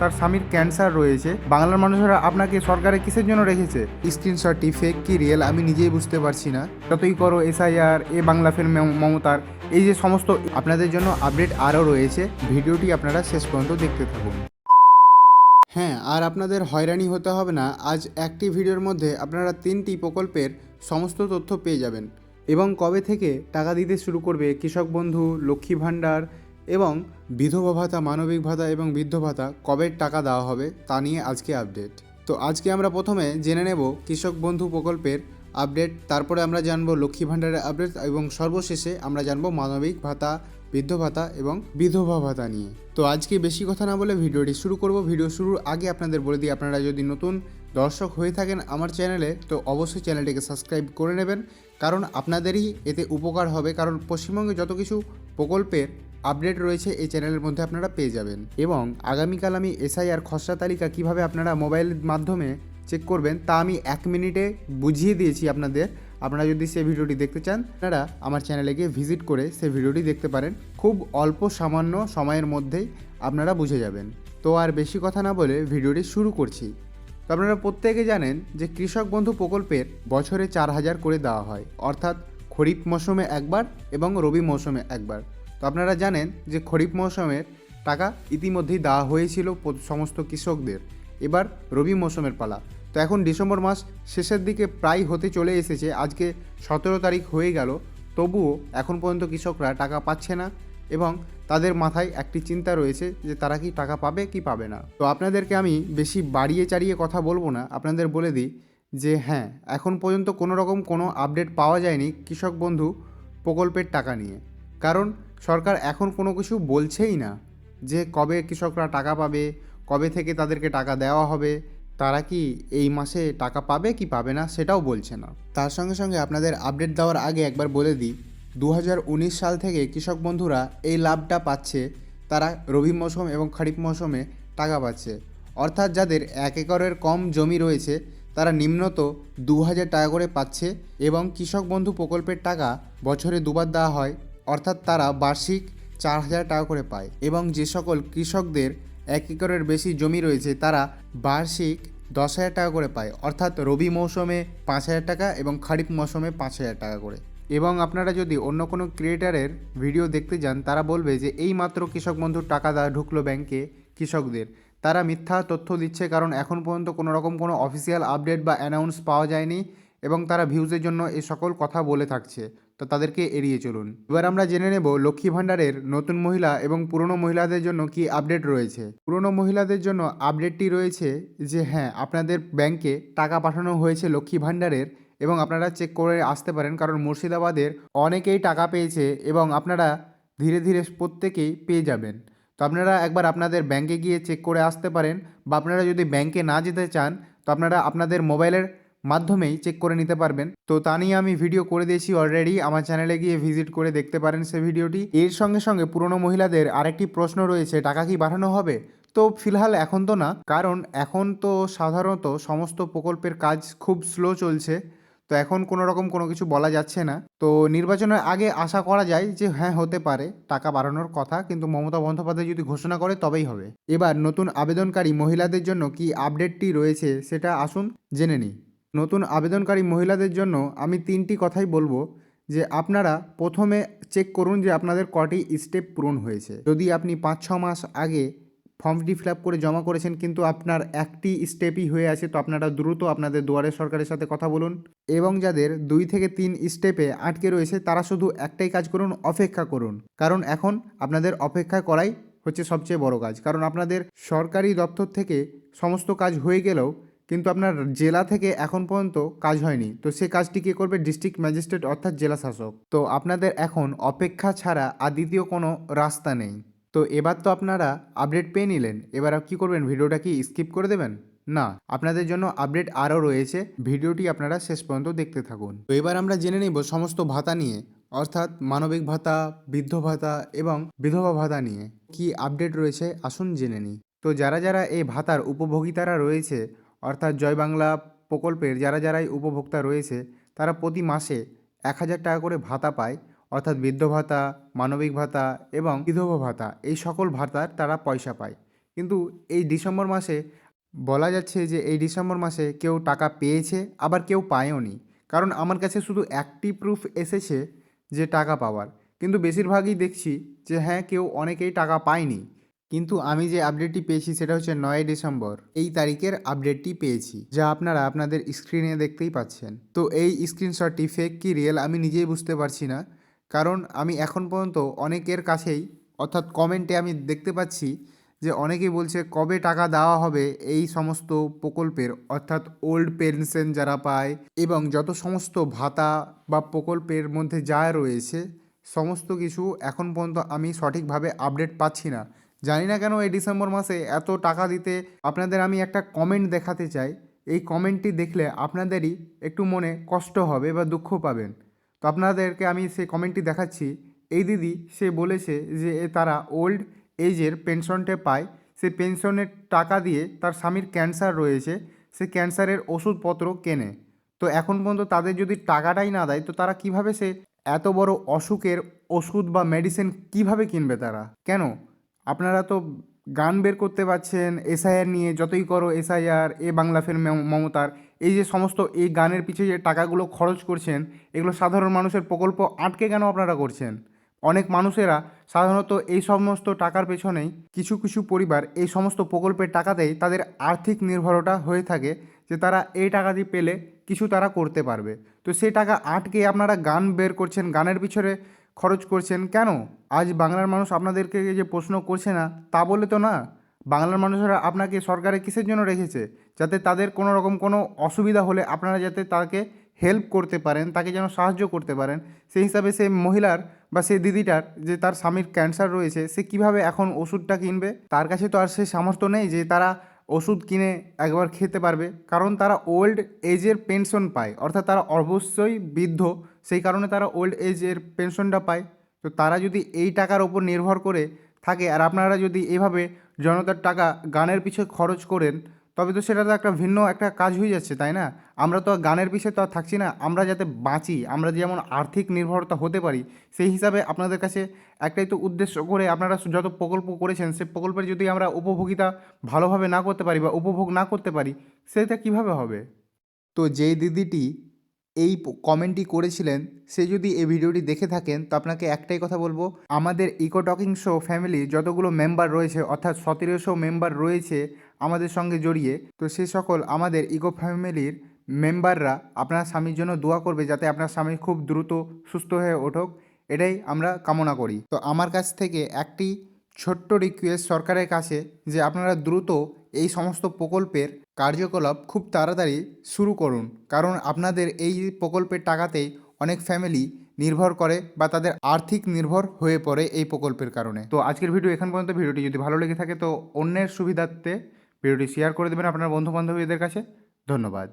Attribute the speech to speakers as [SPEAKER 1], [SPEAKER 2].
[SPEAKER 1] তার স্বামীর ক্যান্সার রয়েছে। বাংলার মানুষেরা আপনাকে সরকারে কিসের জন্য রেখেছে? স্ক্রিনশটটি ফেক কি রিয়েল আমি নিজেই বুঝতে পারছি না। যতই করো এসআইআর এ বাংলা ফিল্ম মমতার এই যে সমস্ত আপনাদের জন্য আপডেট আরও রয়েছে ভিডিওটি আপনারা শেষ পর্যন্ত দেখতে থাকুন। হ্যাঁ আর আপনাদের হয়রানি হতে হবে না আজ একটি ভিডিওর মধ্যে আপনারা তিনটি প্রকল্পের সমস্ত তথ্য পেয়ে যাবেন। এবং কবে থেকে টাকা দিতে শুরু করবে কৃষক বন্ধু লক্ষ্মী ভাণ্ডার এবং বিধবা ভাতা, মানবিক ভাতা এবং বৃদ্ধ ভাতা কবে টাকা দেওয়া হবে তা নিয়ে আজকে আপডেট তো আজকে আমরা প্রথমে জেনে নেব কৃষক বন্ধু প্রকল্পের আপডেট তারপরে আমরা জানব লক্ষ্মী ভাণ্ডারের আপডেট এবং সর্বশেষে আমরা জানব মানবিক ভাতা, বৃদ্ধ ভাতা এবং বিধবা ভাতা নিয়ে। তো আজকে বেশি কথা না বলে ভিডিওটি শুরু করব। ভিডিও শুরুর আগে আপনাদের বলে দিই, আপনারা যদি নতুন দর্শক হয়ে থাকেন আমার চ্যানেলে, তো অবশ্যই চ্যানেলটিকে সাবস্ক্রাইব করে নেবেন। কারণ আপনাদেরই এতে উপকার হবে, কারণ পশ্চিমবঙ্গে যত কিছু প্রকল্পের আপডেট রয়েছে এই চ্যানেলের মধ্যে আপনারা পেয়ে যাবেন। এবং আগামীকাল আমি এসআইআর খসড়া তালিকা কীভাবে আপনারা মোবাইলের মাধ্যমে চেক করবেন, তা আমি এক মিনিটে বুঝিয়ে দিয়েছি আপনাদের। আপনারা যদি সেই ভিডিওটি দেখতে চান, আপনারা আমার চ্যানেলে গিয়ে ভিজিট করে সেই ভিডিওটি দেখতে পারেন। খুব অল্প সামান্য সময়ের মধ্যেই আপনারা বুঝে যাবেন। তো আর বেশি কথা না বলে ভিডিওটি শুরু করছি। তো আপনারা প্রত্যেকে জানেন যে কৃষক বন্ধু প্রকল্পের বছরে চার হাজার করে দেওয়া হয়। অর্থাৎ খরিফ মৌসুমে একবার এবং রবি মৌসুমে একবার। তো আপনারা জানেন যে খরিফ মৌসুমের টাকা ইতিমধ্যেই দেওয়া হয়েছিল সমস্ত কৃষকদের। এবার রবি মৌসুমের পালা। তো এখন ডিসেম্বর মাস শেষের দিকে প্রায় হতে চলে এসেছে, আজকে সতেরো তারিখ হয়ে গেল। তবুও এখন পর্যন্ত কৃষকরা টাকা পাচ্ছে না এবং তাদের মাথায় একটি চিন্তা রয়েছে যে তারা কি টাকা পাবে, কি পাবে না। তো আপনাদেরকে আমি বেশি বাড়িয়ে চাড়িয়ে কথা বলব না, আপনাদের বলে দিই যে হ্যাঁ এখন পর্যন্ত কোনো রকম কোনো আপডেট পাওয়া যায়নি কৃষক বন্ধু প্রকল্পের টাকা নিয়ে। কারণ সরকার এখন কোনো কিছু বলছেই না যে কবে কৃষকরা টাকা পাবে, কবে থেকে তাদেরকে টাকা দেওয়া হবে, তারা কি এই মাসে টাকা পাবে কি পাবে না সেটাও বলছে না। তার সঙ্গে সঙ্গে আপনাদের আপডেট দেওয়ার আগে একবার বলে দিই দু হাজার উনিশ সাল থেকে কৃষক বন্ধুরা এই লাভটা পাচ্ছে, তারা রবি মৌসুম এবং খারিফ মৌসুমে টাকা পাচ্ছে। অর্থাৎ যাদের এক একরের কম জমি রয়েছে, তারা নিম্নত দু হাজার টাকা করে পাচ্ছে এবং কৃষক বন্ধু প্রকল্পের টাকা বছরে দুবার দেওয়া হয় অর্থাৎ তারা বার্ষিক চার হাজার টাকা করে পায় এবং যে সকল কৃষকদের এক একরের বেশি জমি রয়েছে, তারা বার্ষিক দশ হাজার টাকা করে পায়। অর্থাৎ রবি মৌসুমে পাঁচ হাজার টাকা এবং খারিফ মৌসুমে পাঁচ হাজার টাকা করে। এবং আপনারা যদি অন্য কোনো ক্রিয়েটারের ভিডিও দেখতে যান, তারা বলবে যে এই মাত্র কৃষক বন্ধুর টাকা দেওয়া ঢুকলো ব্যাংকে কৃষকদের। তারা মিথ্যা তথ্য দিচ্ছে কারণ এখন পর্যন্ত কোনো রকম কোনো অফিসিয়াল আপডেট বা অ্যানাউন্স পাওয়া যায়নি এবং তারা ভিউজের জন্য এই সকল কথা বলে থাকছে। তো তাদেরকে এড়িয়ে চলুন। এবার আমরা জেনে নেব লক্ষ্মী ভাণ্ডারের নতুন মহিলা এবং পুরনো মহিলাদের জন্য কি আপডেট রয়েছে। পুরনো মহিলাদের জন্য আপডেটটি রয়েছে যে হ্যাঁ আপনাদের ব্যাংকে টাকা পাঠানো হয়েছে লক্ষ্মী ভাণ্ডারের এবং আপনারা চেক করে আসতে পারেন কারণ মুর্শিদাবাদের অনেকেই টাকা পেয়েছে এবং আপনারা ধীরে ধীরে প্রত্যেকেই পেয়ে যাবেন। তো আপনারা একবার আপনাদের ব্যাংকে গিয়ে চেক করে আসতে পারেন বা আপনারা যদি ব্যাংকে না যেতে চান, তো আপনারা আপনাদের মোবাইলের মাধ্যমেই চেক করে নিতে পারবেন। তো তা নিয়ে আমি ভিডিও করে দিয়েছি অলরেডি আমার চ্যানেলে গিয়ে ভিজিট করে দেখতে পারেন সে ভিডিওটি এর সঙ্গে সঙ্গে পুরনো মহিলাদের আরেকটি প্রশ্ন রয়েছে, টাকা কি পাঠানো হবে? তো ফিলহাল এখন তো না, কারণ এখন তো সাধারণত সমস্ত প্রকল্পের কাজ খুব স্লো চলছে। তো এখন কোনো রকম কোনো কিছু বলা যাচ্ছে না। তো নির্বাচনের আগে আশা করা যায় যে হ্যাঁ হতে পারে, টাকা বাড়ানোর কথা। কিন্তু মমতা বন্দ্যোপাধ্যায় যদি ঘোষণা করে, তবেই হবে। এবার নতুন আবেদনকারী মহিলাদের জন্য কি আপডেটটি রয়েছে, সেটা আসুন জেনে নিই। নতুন আবেদনকারী মহিলাদের জন্য আমি তিনটি কথাই বলব যে আপনারা প্রথমে চেক করুন যে আপনাদের কটি স্টেপ পূরণ হয়েছে। যদি আপনি পাঁচ, ছ মাস আগে ফর্মটি ফিল করে জমা করেছেন কিন্তু আপনার একটি স্টেপই হয়ে আছে, তো আপনারা দ্রুত আপনাদের দুয়ারে সরকারের সাথে কথা বলুন এবং যাদের দুই থেকে তিন স্টেপে আটকে রয়েছে তারা শুধু একটাই কাজ করুন, অপেক্ষা করুন। কারণ এখন আপনাদের অপেক্ষা করাই হচ্ছে সবচেয়ে বড় কাজ। কারণ আপনাদের সরকারি দপ্তর থেকে সমস্ত কাজ হয়ে গেলেও কিন্তু আপনার জেলা থেকে এখন পর্যন্ত কাজ হয়নি। তো সে কাজটি কে করবে? ডিস্ট্রিক্ট ম্যাজিস্ট্রেট অর্থাৎ জেলা শাসক। তো আপনাদের এখন অপেক্ষা ছাড়া আর দ্বিতীয় কোনো রাস্তা নেই। তো এবার তো আপনারা আপডেট পেয়ে নিলেন। এবার কি করবেন? ভিডিওটা কি স্কিপ করে দেবেন? না। আপনাদের জন্য আপডেট আরও রয়েছে। ভিডিওটি আপনারা শেষ পর্যন্ত দেখতে থাকুন। তো এবার আমরা জেনে নিব সমস্ত ভাতা নিয়ে, অর্থাৎ মানবিক ভাতা, বৃদ্ধ ভাতা এবং বিধবা ভাতা নিয়ে। কি আপডেট রয়েছে? আসুন জেনে নিই। তো যারা যারা এই ভাতার উপভোগিতারা রয়েছে অর্থাৎ জয় বাংলা প্রকল্পের যারা যারাই উপভোক্তা রয়েছে, তারা প্রতি মাসে এক হাজার টাকা করে ভাতা পায়। অর্থাৎ বৃদ্ধ ভাতা, মানবিক ভাতা এবং বিধবা ভাতা, এই সকল ভাতার তারা পয়সা পায়। কিন্তু এই ডিসেম্বর মাসে বলা যাচ্ছে যে এই ডিসেম্বর মাসে কেউ টাকা পেয়েছে, আবার কেউ পায়ওনি কারণ আমার কাছে শুধু একটি প্রুফ এসেছে যে টাকা পাওয়ার। কিন্তু বেশিরভাগই দেখছি যে হ্যাঁ কেউ অনেকেই টাকা পায়নি। কিন্তু আমি যে আপডেটটি পেয়েছি সেটা হচ্ছে নয় ডিসেম্বর। এই তারিখের আপডেটটি পেয়েছি, যা আপনারা আপনাদের স্ক্রিনে দেখতেই পাচ্ছেন। তো এই স্ক্রিনশটটি ফেক কি রিয়েল আমি নিজেই বুঝতে পারছি না। কারণ আমি এখন পর্যন্ত অনেকের কাছেই, অর্থাৎ কমেন্টে আমি দেখতে পাচ্ছি যে অনেকেই বলছে, কবে টাকা দেওয়া হবে? এই সমস্ত প্রকল্পের, অর্থাৎ ওল্ড পেনশন যারা পায় এবং যত সমস্ত ভাতা বা প্রকল্পের মধ্যে যা রয়েছে, সমস্ত কিছু এখন পর্যন্ত আমি সঠিকভাবে আপডেট পাচ্ছি না। জানি না কেন এই ডিসেম্বর মাসে এত টাকা দিতে আপনাদের আমি একটা কমেন্ট দেখাতে চাই। এই কমেন্টটি দেখলে আপনাদেরই একটু মনে কষ্ট হবে বা দুঃখ পাবেন। তো আপনাদেরকে আমি সেই কমেন্টটি দেখাচ্ছি। এই দিদি সে বলেছে যে তারা ওল্ড এজের পেনশনটা পায়। সেই পেনশনের টাকা দিয়ে তার স্বামীর ক্যান্সার রয়েছে। সে ক্যান্সারের ওষুধপত্র কেনে। তো এখন পর্যন্ত তাদের যদি টাকাটাই না দেয়, তো তারা কীভাবে সে এত বড় অসুখের ওষুধ বা মেডিসিন কীভাবে কিনবে তারা? কেন? আপনারা তো গান বের করতে পারছেন এসআইআর নিয়ে যতই করো এসআইআর এ বাংলা ফিল্ম মমতার, এই যে সমস্ত এই গানের পিছিয়ে যে টাকাগুলো খরচ করছেন, এগুলো সাধারণ মানুষের প্রকল্প আটকে কেন আপনারা করছেন? অনেক মানুষেরা সাধারণত এই সমস্ত টাকার পেছনেই কিছু কিছু পরিবার এই সমস্ত প্রকল্পের টাকাতেই তাদের আর্থিক নির্ভরতা হয়ে থাকে যে তারা এই টাকা দিয়ে পেলে কিছু তারা করতে পারবে। তো সেই টাকা আটকে আপনারা গান বের করছেন, গানের পিছনে খরচ করছেন কেন? আজ বাংলার মানুষ আপনাদেরকে যে প্রশ্ন করছে না, তা বলে তো না। বাংলার মানুষেরা আপনাকে সরকারে কিসের জন্য রেখেছে? যাতে তাদের কোনো রকম কোনো অসুবিধা হলে আপনারা যাতে তাকে হেল্প করতে পারেন, তাকে যেন সাহায্য করতে পারেন। সেই হিসাবে সে মহিলার বা সেই দিদিটার যে তার স্বামীর ক্যান্সার রয়েছে, সে কীভাবে এখন ওষুধটা কিনবে? তার কাছে তো আর সেই সামর্থ্য নেই যে তারা ওষুধ কিনে একবার খেতে পারবে। কারণ তারা ওল্ড এজের পেনশন পায়। অর্থাৎ তারা অবশ্যই বৃদ্ধ, সেই কারণে তারা ওল্ড এজের পেনশনটা পায়। তো তারা যদি এই টাকার ওপর নির্ভর করে থাকে আর আপনারা যদি এভাবে জনতার টাকা গানের পিছনে খরচ করেন, তবে তো সেটা তো একটা ভিন্ন একটা কাজ হয়ে যাচ্ছে, তাই না? আমরা তো গানের পিছিয়ে তো আর থাকছি না, আমরা যাতে বাঁচি, আমরা যেমন আর্থিক নির্ভরতা হতে পারি, সেই হিসাবে আপনাদের কাছে একটাই তো উদ্দেশ্য করে আপনারা যত প্রকল্প করেছেন সেই প্রকল্পের যদি আমরা উপভোগিতা ভালোভাবে না করতে পারি বা উপভোগ না করতে পারি, সেটা কীভাবে হবে? তো যেই দিদিটি এই কমেন্টটি করেছিলেন, সে যদি এই ভিডিওটি দেখে থাকেন, তো আপনাকে একটাই কথা বলব। আমাদের ইকো টকিং শো ফ্যামিলি যতগুলো মেম্বার রয়েছে, অর্থাৎ সতেরোশো মেম্বার রয়েছে আমাদের সঙ্গে জড়িয়ে, তো সে সকল আমাদের ইকো ফ্যামিলির মেম্বাররা আপনার স্বামীর জন্য দোয়া করবে যাতে আপনার স্বামী খুব দ্রুত সুস্থ হয়ে ওঠুক। এটাই আমরা কামনা করি। তো আমার কাছ থেকে একটি ছোট্ট রিকোয়েস্ট সরকারের কাছে যে আপনারা দ্রুত এই সমস্ত প্রকল্পের কার্যকলাপ খুব তাড়াতাড়ি শুরু করুন। কারণ আপনাদের এই প্রকল্পের টাকাতেই অনেক ফ্যামিলি নির্ভর করে বা তাদের আর্থিক নির্ভর হয়ে পড়ে এই প্রকল্পের কারণে। তো আজকের ভিডিও এখান পর্যন্ত। ভিডিওটি যদি ভালো লেগে থাকে তো অন্যের সুবিধার্থে ভিডিওটি শেয়ার করে দেবেন আপনার বন্ধু বান্ধবীদের কাছে। ধন্যবাদ।